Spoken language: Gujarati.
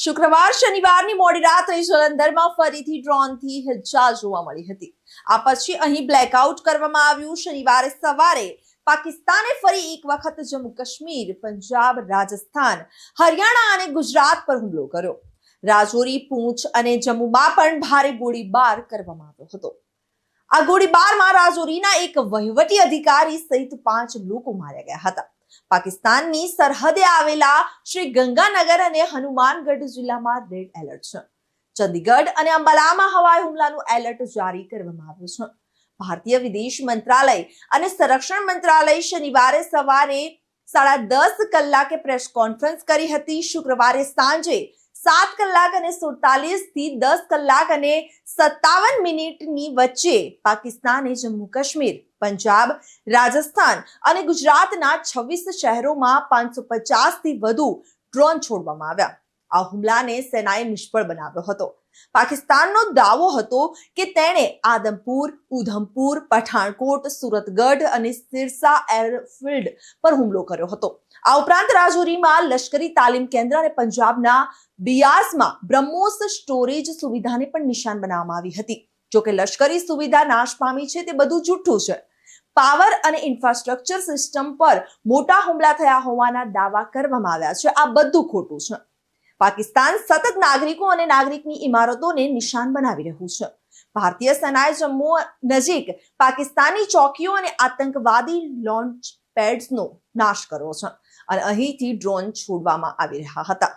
શુક્રવાર શનિવારની મોડી રાત્રે જલંધરમાં ફરીથી ડ્રોનથી હિલચાલ જોવા મળી હતી. આ પછી અહીં બ્લેકઆઉટ કરવામાં આવ્યું. શનિવારે સવારે પાકિસ્તાને ફરી એક વખત જમ્મુ કાશ્મીર પંજાબ, રાજસ્થાન, હરિયાણા અને ગુજરાત પર હુમલો કર્યો. રાજૌરી, પૂંછ અને જમ્મુમાં પણ ભારે ગોળીબાર કરવામાં આવ્યો હતો. આ ગોળીબારમાં રાજૌરીના એક વહીવટી અધિકારી સહિત પાંચ લોકો માર્યા ગયા હતા. પાકિસ્તાનની સરહદે આવેલા શ્રી ગંગાનગર અને હનુમાનગઢ જિલ્લામાં રેડ એલર્ટ છે. ચંદીગઢ અને અંબાલામાં હવાઈ હુમલાનું એલર્ટ જારી કરવામાં આવ્યું છે. ભારતીય વિદેશ મંત્રાલય અને સંરક્ષણ મંત્રાલય શનિવારે સવારે સાડા દસ કલાકે પ્રેસ કોન્ફરન્સ કરી હતી. શુક્રવારે સાંજે સાત કલાક અને સુડતાલીસથી દસ કલાક અને સત્તાવન મિનિટની વચ્ચે પાકિસ્તાને જમ્મુ કાશ્મીર, પંજાબ, રાજસ્થાન અને ગુજરાતના છવ્વીસ શહેરોમાં પાંચસો પચાસથી વધુ ડ્રોન છોડવામાં આવ્યા. આ હુમલાને સેનાએ નિષ્ફળ બનાવ્યો હતો. પાકિસ્તાનનો દાવો હતો કે તેણે આદમપુર, ઉધમપુર, પઠાણકોટ, સુરતગઢ અને સિરસા એરફિલ્ડ પર હુમલો કર્યો હતો. આ ઉપરાંત રાજૌરીમાં લશ્કરી તાલીમ કેન્દ્ર અને પંજાબના બિયાસમાં બ્રહ્મોસ સ્ટોરેજ સુવિધાને પણ નિશાન બનાવવામાં આવી હતી. જોકે લશ્કરી સુવિધા નાશ પામી છે તે બધું જૂઠું છે. પાવર અને ઇન્ફ્રાસ્ટ્રક્ચર સિસ્ટમ પર મોટા હુમલા થયા હોવાના દાવા કરવામાં આવ્યા છે. આ બધું ખોટું છે. પાકિસ્તાન સતત નાગરિકો અને નાગરિકની ઇમારતોને નિશાન બનાવી રહ્યું છે. ભારતીય સેનાએ જમ્મુ નજીક પાકિસ્તાની ચોકીઓ અને આતંકવાદી લોન્ચ પેડ્સનો નાશ કર્યો છે અને અહીંથી ડ્રોન છોડવામાં આવી રહ્યા હતા.